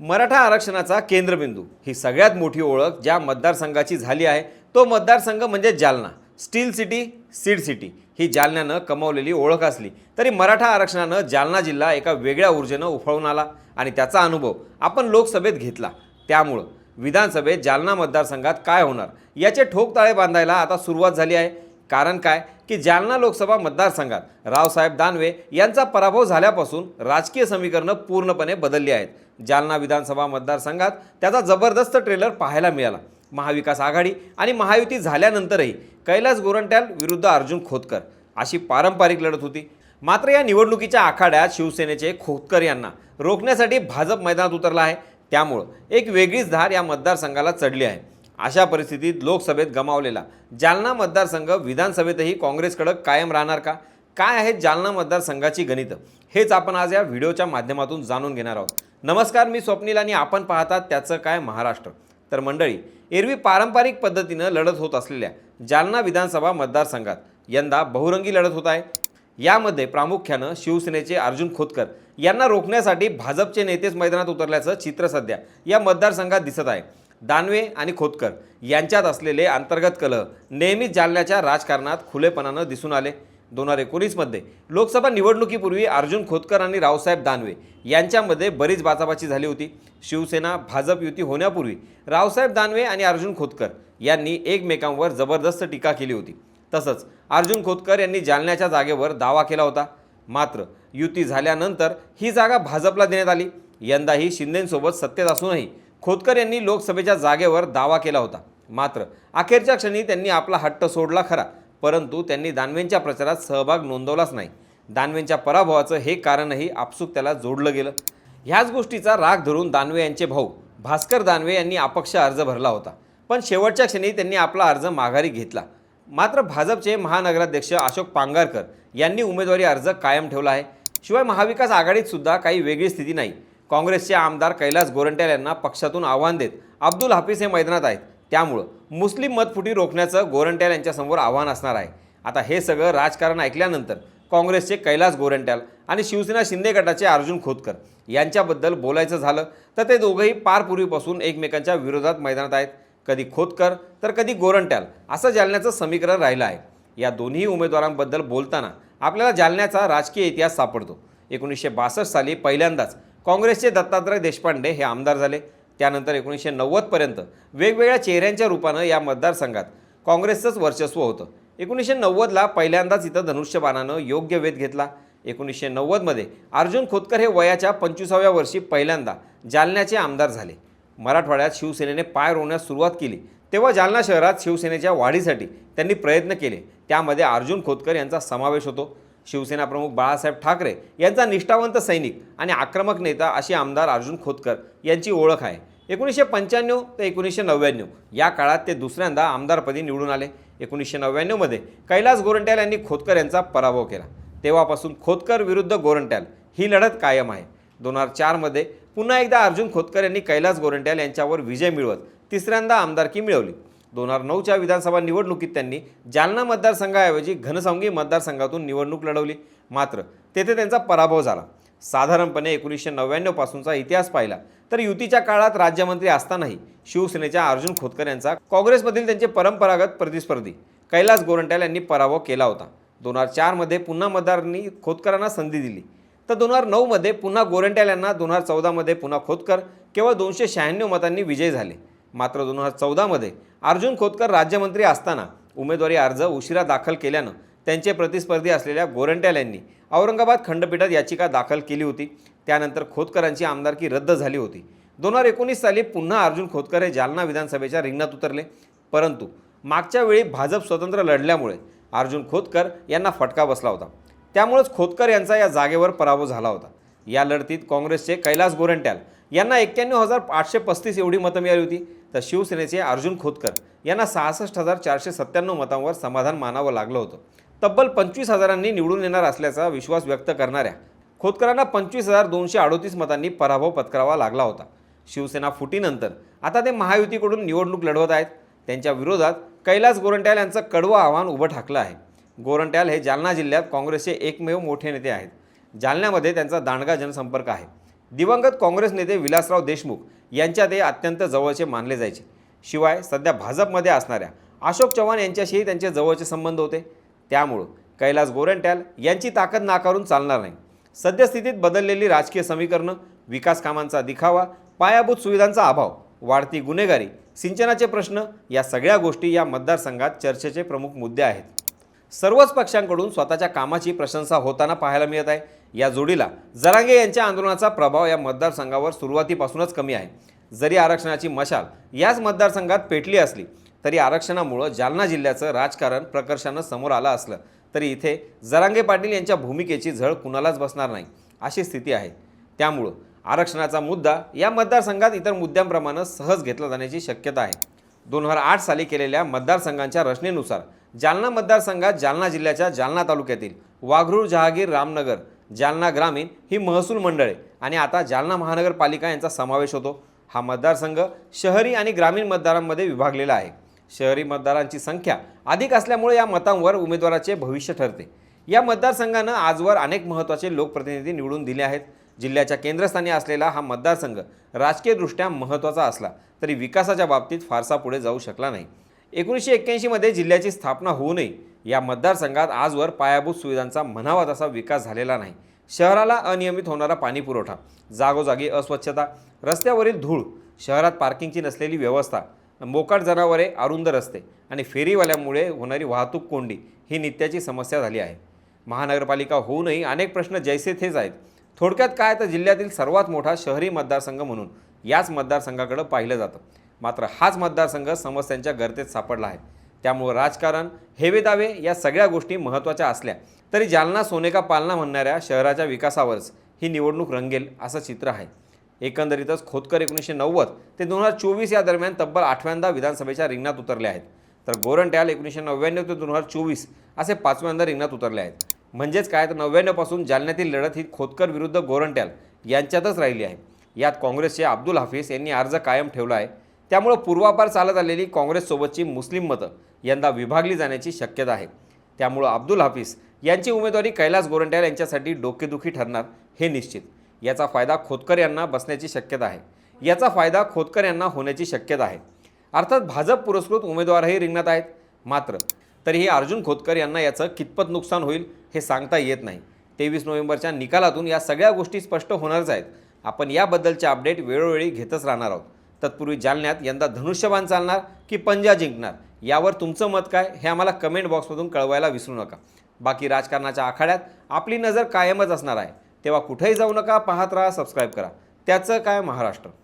मराठा आरक्षणाचा केंद्रबिंदू ही सगळ्यात मोठी ओळख ज्या मतदारसंघाची झाली आहे. तो मतदारसंघ म्हणजे Jalna. Steel city seed city ही जालन्यानं कमावलेली ओळख असली तरी मराठा आरक्षणानं जालना जिल्हा एका वेगळ्या ऊर्जेनं उफळून आला आणि त्याचा अनुभव आपण लोकसभेत घेतला. त्यामुळं विधानसभेत जालना मतदारसंघात काय होणार याचे ठोक ताळे बांधायला आता सुरुवात झाली आहे. कारण काय? की जालना लोकसभा मतदारसंघात रावसाहेब दानवे यांचा पराभव झाल्यापासून राजकीय समीकरणं पूर्णपणे बदलली आहेत. जालना विधानसभा मतदारसंघात त्याचा जबरदस्त ट्रेलर पाहायला मिळाला. महाविकास आघाडी आणि महायुती झाल्यानंतरही कैलास गोरंट्याल विरुद्ध अर्जुन खोतकर अशी पारंपरिक लढत होती. मात्र या निवडणुकीच्या आखाड्यात शिवसेनेचे खोतकर यांना रोखण्यासाठी भाजप मैदानात उतरला आहे. त्यामुळं एक वेगळीच धार या मतदारसंघाला चढली आहे. अशा परिस्थितीत लोकसभेत गमावलेला जालना मतदारसंघ विधानसभेतही काँग्रेसकडं कायम राहणार का? काय आहेत जालना मतदारसंघाची गणितं? हेच आपण आज या व्हिडिओच्या माध्यमातून जाणून घेणार आहोत. नमस्कार मी स्वप्नील आणि आपण पाहतात त्याचं काय महाराष्ट्र. तर मंडळी एरवी पारंपरिक पद्धतीनं लढत होत असलेल्या जालना विधानसभा मतदारसंघात यंदा बहुरंगी लढत होत आहे. यामध्ये प्रामुख्यानं शिवसेनेचे अर्जुन खोतकर यांना रोखण्यासाठी भाजपचे नेतेच मैदानात उतरल्याचं चित्र सध्या या मतदारसंघात दिसत आहे. दानवे आणि खोतकर यांच्यात असलेले अंतर्गत कलह नेहमीच जालन्याच्या राजकारणात खुलेपणानं दिसून आले. दोन हजार एकोणीसमध्ये लोकसभा निवडणुकीपूर्वी अर्जुन खोतकर आणि रावसाहेब दानवे यांच्यामध्ये बरीच बाचाबाची झाली होती. शिवसेना भाजप युती होण्यापूर्वी रावसाहेब दानवे आणि अर्जुन खोतकर यांनी एकमेकांवर जबरदस्त टीका केली होती. तसंच अर्जुन खोतकर यांनी जालन्याच्या जागेवर दावा केला होता. मात्र युती झाल्यानंतर ही जागा भाजपला देण्यात आली. यंदाही शिंदेंसोबत सत्तेत असूनही खोतकर यांनी लोकसभेच्या जागेवर दावा केला होता. मात्र अखेरच्या क्षणी त्यांनी आपला हट्ट सोडला खरा. परंतु त्यांनी दानवेंच्या प्रचारात सहभाग नोंदवलाच नाही. दानवेंच्या पराभवाचं हे कारणही आपसूक त्याला जोडलं गेलं. ह्याच गोष्टीचा राग धरून दानवे यांचे भाऊ भास्कर दानवे यांनी अपक्ष अर्ज भरला होता. पण शेवटच्या क्षणी त्यांनी आपला अर्ज माघारी घेतला. मात्र भाजपचे महानगराध्यक्ष अशोक पांगारकर यांनी उमेदवारी अर्ज कायम ठेवला आहे. शिवाय महाविकास आघाडीत सुद्धा काही वेगळी स्थिती नाही. काँग्रेसचे आमदार कैलास गोरंट्याल यांना पक्षातून आव्हान देत अब्दुल हाफिज हे मैदानात आहेत. त्यामुळं मुस्लिम मतफुटी रोखण्याचं गोरंट्याल यांच्यासमोर आव्हान असणार आहे. आता हे सगळं राजकारण ऐकल्यानंतर काँग्रेसचे कैलास गोरंट्याल आणि शिवसेना शिंदे गटाचे अर्जुन खोतकर यांच्याबद्दल बोलायचं झालं तर ते दोघंही पार पूर्वीपासून एकमेकांच्या विरोधात मैदानात आहेत. कधी खोतकर तर कधी गोरंट्याल असं जालन्याचं समीकरण राहिलं आहे. या दोन्ही उमेदवारांबद्दल बोलताना आपल्याला जालन्याचा राजकीय इतिहास सापडतो. एकोणीसशे बासष्ट साली पहिल्यांदाच काँग्रेसचे दत्तात्रय देशपांडे हे आमदार झाले. त्यानंतर एकोणीसशे नव्वदपर्यंत वेगवेगळ्या चेहऱ्यांच्या रूपानं या मतदारसंघात काँग्रेसचंच वर्चस्व होतं. एकोणीसशे नव्वदला पहिल्यांदाच इथं धनुष्यबाणानं योग्य वेध घेतला. एकोणीसशे नव्वदमध्ये अर्जुन खोतकर हे वयाच्या पंचवीसाव्या वर्षी पहिल्यांदा जालन्याचे आमदार झाले. मराठवाड्यात शिवसेनेने पाय रोवण्यास सुरुवात केली. तेव्हा जालना शहरात शिवसेनेच्या वाढीसाठी त्यांनी प्रयत्न केले. त्यामध्ये अर्जुन खोतकर यांचा समावेश होतो. शिवसेना प्रमुख बाळासाहेब ठाकरे यांचा निष्ठावंत सैनिक आणि आक्रमक नेता अशी आमदार अर्जुन खोतकर यांची ओळख आहे. एकोणीसशे पंच्याण्णव ते एकोणीसशे नव्याण्णव या काळात ते दुसऱ्यांदा आमदारपदी निवडून आले. एकोणीसशे नव्याण्णवमध्ये कैलास गोरंट्याल यांनी खोतकर यांचा पराभव केला. तेव्हापासून खोतकर विरुद्ध गोरंट्याल ही लढत कायम आहे. दोन हजार चारमध्ये पुन्हा एकदा अर्जुन खोतकर यांनी कैलास गोरंट्याल यांच्यावर विजय मिळवत तिसऱ्यांदा आमदारकी मिळवली. दोन हजार नऊच्या विधानसभा निवडणुकीत त्यांनी जालना मतदारसंघाऐवजी घनसावंगी मतदारसंघातून निवडणूक लढवली. मात्र तेथे त्यांचा पराभव झाला. साधारणपणे एकोणीसशे नव्याण्णवपासूनचा इतिहास पाहिला तर युतीच्या काळात राज्यमंत्री असतानाही शिवसेनेच्या अर्जुन खोतकर यांचा काँग्रेसमधील त्यांचे परंपरागत प्रतिस्पर्धी कैलास गोरंट्याल यांनी पराभव केला होता. दोन हजार चारमध्ये पुन्हा मतदारांनी खोतकरांना संधी दिली. तर दोन हजार नऊमध्ये पुन्हा गोरंट्याल यांना दोन हजार चौदामध्ये पुन्हा खोतकर केवळ दोनशे शहाण्णव मतांनी विजय झाले. मात्र दोन हजार चौदामध्ये अर्जुन खोतकर राज्यमंत्री असताना उमेदवारी अर्ज उशिरा दाखल केल्यानं त्यांचे प्रतिस्पर्धी असलेल्या गोरंट्याल यांनी औरंगाबाद खंडपीठात याचिका दाखल केली होती. त्यानंतर खोतकरांची आमदारकी रद्द झाली होती. दोन हजार एकोणीस साली पुन्हा अर्जुन खोतकर हे जालना विधानसभेच्या रिंगणात उतरले. परंतु मागच्या वेळी भाजप स्वतंत्र लढल्यामुळे अर्जुन खोतकर यांना फटका बसला होता. त्यामुळेच खोतकर यांचा या जागेवर पराभव झाला होता. या लढतीत काँग्रेसचे कैलास गोरंट्याल यांना एक्क्याण्णव हजार आठशे पस्तीस एवढी मतं मिळाली होती. तर शिवसेनेचे अर्जुन खोतकर यांना सहासष्ट हजार चारशे सत्त्याण्णव मतांवर समाधान मानावं लागलं होतं. तब्बल पंचवीस हजारांनी निवडून येणार असल्याचा विश्वास व्यक्त करणाऱ्या खोतकरांना पंचवीस हजार दोनशे अडोतीस मतांनी पराभव पत्करावा लागला होता. शिवसेना फुटीनंतर आता ते महायुतीकडून निवडणूक लढवत आहेत. त्यांच्या विरोधात कैलास गोरंट्याल यांचं कडवं आव्हान उभं ठाकलं आहे. गोरंट्याल हे जालना जिल्ह्यात काँग्रेसचे एकमेव मोठे नेते आहेत. जालन्यामध्ये त्यांचा दांडगा जनसंपर्क आहे. दिवंगत काँग्रेस नेते विलासराव देशमुख यांच्या ते अत्यंत जवळचे मानले जायचे. शिवाय सध्या भाजपमध्ये असणाऱ्या अशोक चव्हाण यांच्याशीही त्यांचे जवळचे संबंध होते. त्यामुळं कैलास गोरंट्याल यांची ताकद नाकारून चालणार नाही. सद्यस्थितीत बदललेली राजकीय समीकरणं विकास कामांचा दिखावा पायाभूत सुविधांचा अभाव वाढती गुन्हेगारी सिंचनाचे प्रश्न या सगळ्या गोष्टी या मतदारसंघात चर्चेचे प्रमुख मुद्दे आहेत. सर्वच पक्षांकडून स्वतःच्या कामाची प्रशंसा होताना पाहायला मिळत आहे. या जोडीला. जरांगे यांच्या आंदोलनाचा प्रभाव या मतदारसंघावर सुरुवातीपासूनच कमी आहे. जरी आरक्षणाची मशाल याच मतदारसंघात पेटली असली तरी आरक्षणामुळं जालना जिल्ह्याचं राजकारण प्रकर्षानं समोर आलं असलं तरी इथे जरांगे पाटील यांच्या भूमिकेची झळ कुणालाच बसणार नाही अशी स्थिती आहे. त्यामुळं आरक्षणाचा मुद्दा या मतदारसंघात इतर मुद्द्यांप्रमाणे सहज घेतला जाण्याची शक्यता आहे. दोन हजार आठ साली केलेल्या मतदारसंघांच्या रचनेनुसार जालना मतदारसंघात जालना जिल्ह्याच्या जालना तालुक्यातील वाघरूळ जहागीर रामनगर जालना ग्रामीण ही महसूल मंडळे आणि आता जालना महानगरपालिका यांचा समावेश होतो. हा मतदारसंघ शहरी आणि ग्रामीण मतदारांमध्ये विभागलेला आहे. शहरी मतदारांची संख्या अधिक असल्यामुळे या मतांवर उमेदवाराचे भविष्य ठरते. या मतदारसंघानं आजवर अनेक महत्त्वाचे लोकप्रतिनिधी निवडून दिले आहेत. जिल्ह्याच्या केंद्रस्थानी असलेला हा मतदारसंघ राजकीयदृष्ट्या महत्त्वाचा असला तरी विकासाच्या बाबतीत फारसा पुढे जाऊ शकला नाही. एकोणीसशे एक्क्याऐंशीमध्ये जिल्ह्याची स्थापना होऊनही या मतदारसंघात आजवर पायाभूत सुविधांचा म्हणावा तसा विकास झालेला नाही. शहराला अनियमित होणारा पाणीपुरवठा जागोजागी अस्वच्छता रस्त्यावरील धूळ शहरात पार्किंगची नसलेली व्यवस्था मोकाट जनावरे अरुंद रस्ते आणि फेरीवाल्यामुळे होणारी वाहतूक कोंडी ही नित्याची समस्या झाली आहे. महानगरपालिका होऊनही अनेक प्रश्न जैसे थेच आहेत. थोडक्यात काय तर जिल्ह्यातील सर्वात मोठा शहरी मतदारसंघ म्हणून याच मतदारसंघाकडे पाहिलं जातं. मात्र हाच मतदारसंघ समस्यांच्या गर्तेत सापडला आहे. त्यामुळं राजकारण हेवे दावे या सगळ्या गोष्टी महत्त्वाच्या असल्या. तरी जालना सोनेका पालना म्हणणाऱ्या शहराच्या विकासावरच ही निवडणूक रंगेल असं चित्र आहे. एकंदरीतच खोतकर एकोणीसशे नव्वद ते दोन हजार चोवीस या दरम्यान तब्बल आठव्यांदा विधानसभेच्या रिंगणात उतरले आहेत. तर गोरंट्याल एकोणीसशे नव्याण्णव ते दोन हजार चोवीस असे पाचव्यांदा रिंगणात उतरले आहेत. म्हणजेच काय तर नव्याण्णवपासून जालन्यातील लढत ही खोतकर विरुद्ध गोरंट्याल यांच्यातच राहिली आहे. यात काँग्रेसचे अब्दुल हाफिज यांनी अर्ज कायम ठेवला आहे. त्यामुळं पूर्वापार चालत आलेली काँग्रेससोबतची मुस्लिम मतं यंदा विभागली जाण्याची शक्यता आहे. त्यामुळं अब्दुल हाफिज यांची उमेदवारी कैलास गोरंट्याल यांच्यासाठी डोकेदुखी ठरणार हे निश्चित. याचा फायदा खोतकर यांना बसण्याची शक्यता आहे. याचा फायदा खोतकर यांना होण्याची शक्यता आहे. अर्थात भाजप पुरस्कृत उमेदवारही रिंगणात आहेत. मात्र तरीही अर्जुन खोतकर यांना याचं कितपत नुकसान होईल हे सांगता येत नाही. तेवीस नोव्हेंबरच्या निकालातून या सगळ्या गोष्टी स्पष्ट होणारच आहेत. आपण याबद्दलचे अपडेट वेळोवेळी घेतच राहणार आहोत. तत्पूर्वी जालन्यात यंदा धनुष्यबाण चालणार की पंजा जिंकणार? यावर तुमचं मत काय? हे आम्हाला कमेंट बॉक्समधून कळवायला विसरू नका. बाकी राजकारणाच्या आखाड्यात आपली नजर कायमच असणार आहे. तेव्हा कुठेही जाऊ नका पाहत राहा सबस्क्राईब करा. त्याचं काय महाराष्ट्र?